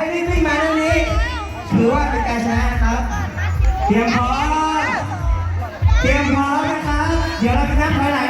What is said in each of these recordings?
ให้รีบวิ่งมาเรื่องนี้ ถือว่าเป็นการชนะครับ เตรียมพร้อม เตรียมพร้อมนะครับ เดี๋ยวเราจะนับถอยหลัง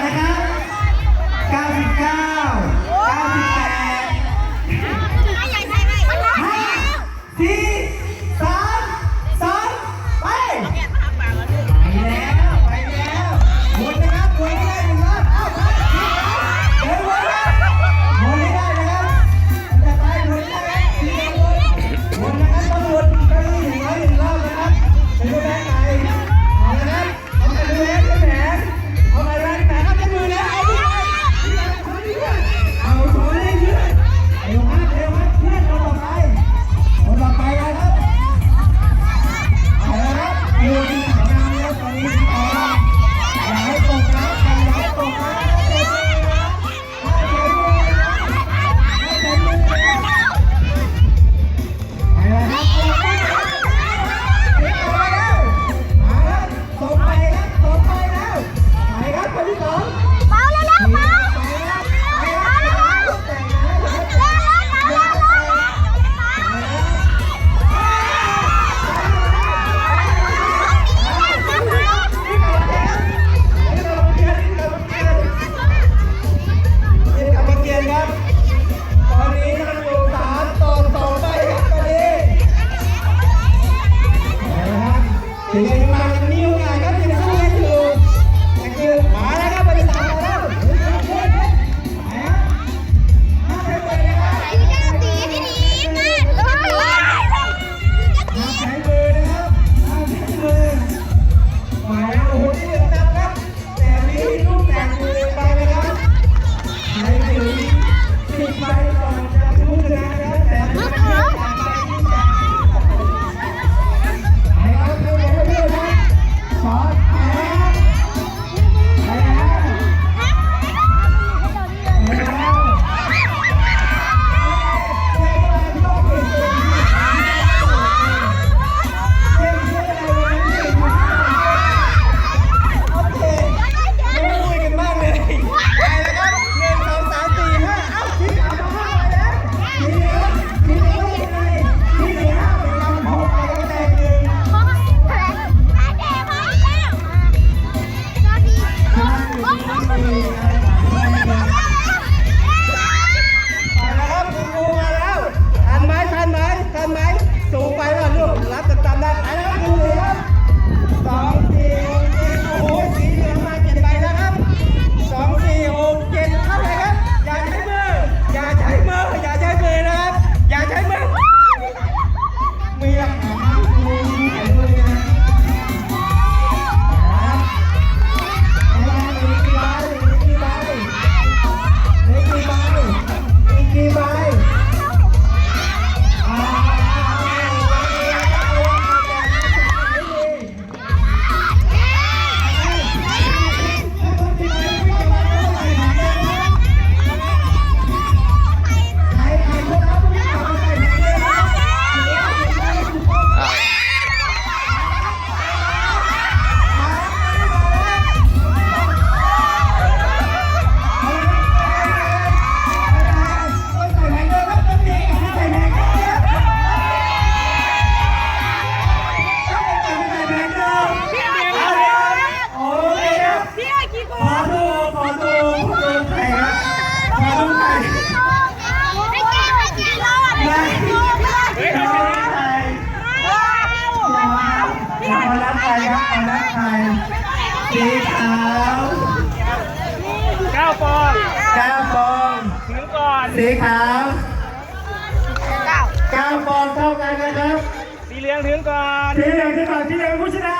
ไทยสีขาวเก้าปองเก้าปองถือก่อนสีขาวเก้าปองเท่ากันนะครับ สีเหลืองถือก่อนสีเหลืองถือก่อนสีเหลืองผู้ชนะ